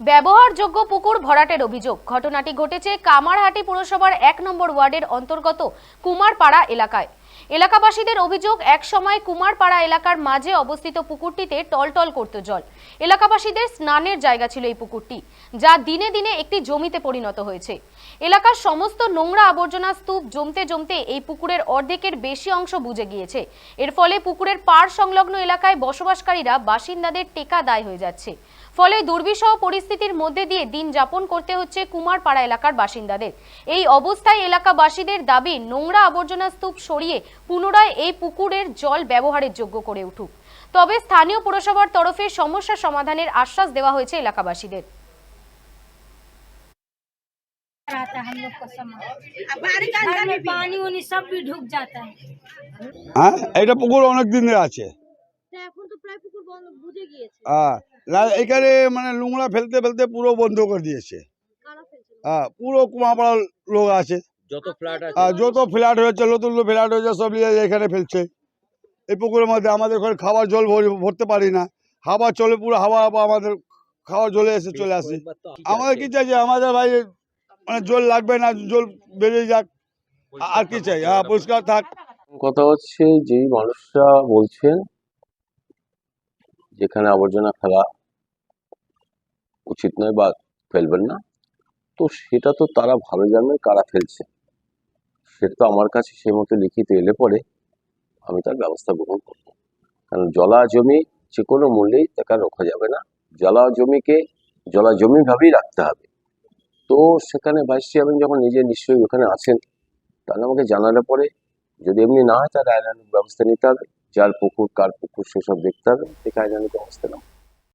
ব্যবহারযোগ্য পুকুর ভরাটের অভিযোগ। ঘটনাটি ঘটেছে কামারহাটি পুরসভার এক নম্বর ওয়ার্ডের অন্তর্গত কুমারপাড়া এলাকায়। এলাকাবাসীদের অভিযোগ, এক সময় কুমারপাড়া এলাকার মাঝে অবস্থিত পুকুরটিতে টলটল করত জল। এলাকাবাসীদের স্নানের জায়গা ছিল এই পুকুরটি, যা দিনে দিনে একটি জমিতে পরিণত হয়েছে। এলাকার সমস্ত নোংরা আবর্জনা স্তূপ জমতে জমতে এই পুকুরের অর্ধেকের বেশি অংশ বুঝে গিয়েছে। এর ফলে পুকুরের পাড় সংলগ্ন এলাকায় বসবাসকারীরা বাসিন্দাদের টেকা দায় হয়ে যাচ্ছে। ফলে দুর্বিষহ পরিস্থিতির মধ্যে দিয়ে দিন যাপন করতে হচ্ছে কুমারপাড়া এলাকার বাসিন্দাদের এই অবস্থায় এলাকাবাসীদের দাবি নোংরা আবর্জনা স্তূপ সরিয়ে পুনরায় এই পুকুরের জল ব্যবহারের যোগ্য করে উঠুক তবে স্থানীয় পুরসভার তরফে সমস্যা সমাধানের আশ্বাস দেওয়া হয়েছে এলাকাবাসীদের आता है हम लोग को सामान घर में पानी उनी सब भी ढुक जाता है হ্যাঁ এটা পুকুর অনেক দিন ধরে আছে এখন তো প্রায় পুকুর বন্ধ বুঝে গিয়েছে হ্যাঁ রা- এখানে মানে নোংরা ফেলতে ফেলতে পুরো বন্ধ করে দিয়েছে। হ্যাঁ পুরো কুমাপাড়ার লোক আছে। যত ফ্ল্যাট আর যত ফ্ল্যাট হয়েছে নতুন নতুন ফ্ল্যাট হয়েছে সব নিয়ে এখানে ফেলছে। এই পুকুরের মধ্যে আমাদের ঘরে খাবার জল ভরি- ভরতে পারি না। হাওয়া চলে পুরো হাওয়া হাওয়া আমাদের খাওয়ার জলে এসে চলে আসে। আমাদের কি চাইছে আমাদের ভাই মানে জল লাগবে না জল বেরিয়ে যাক। আর কি চাই? হ্যাঁ পরিষ্কার থাক। কথা হচ্ছে যেই মানুষরা বলছেন যেখানে আবর্জনা ফেলা উচিত নয় বা ফেলবেন না, তো সেটা তো তারা ভালো জানবেন কারা ফেলছে। সেটা তো আমার কাছে সেই মতো লিখিত এলে পরে আমি তার ব্যবস্থা গ্রহণ করব। কারণ জলা জমি যে কোনো মূল্যেই তাকে রোখা যাবে না। জলা জমিকে, জলা জমি ভাবেই রাখতে হবে। তো সেখানে ভাইস চেয়ারম্যান যখন নিজে নিশ্চয়ই ওখানে আছেন, তাহলে আমাকে জানালে পরে যদি এমনি না হয় তাহলে আইনানুক ব্যবস্থা নিতে হবে। যার পুকুর কার পুকুর সেসব দেখতে হবে। দেখে আইনানুক ব্যবস্থা নেব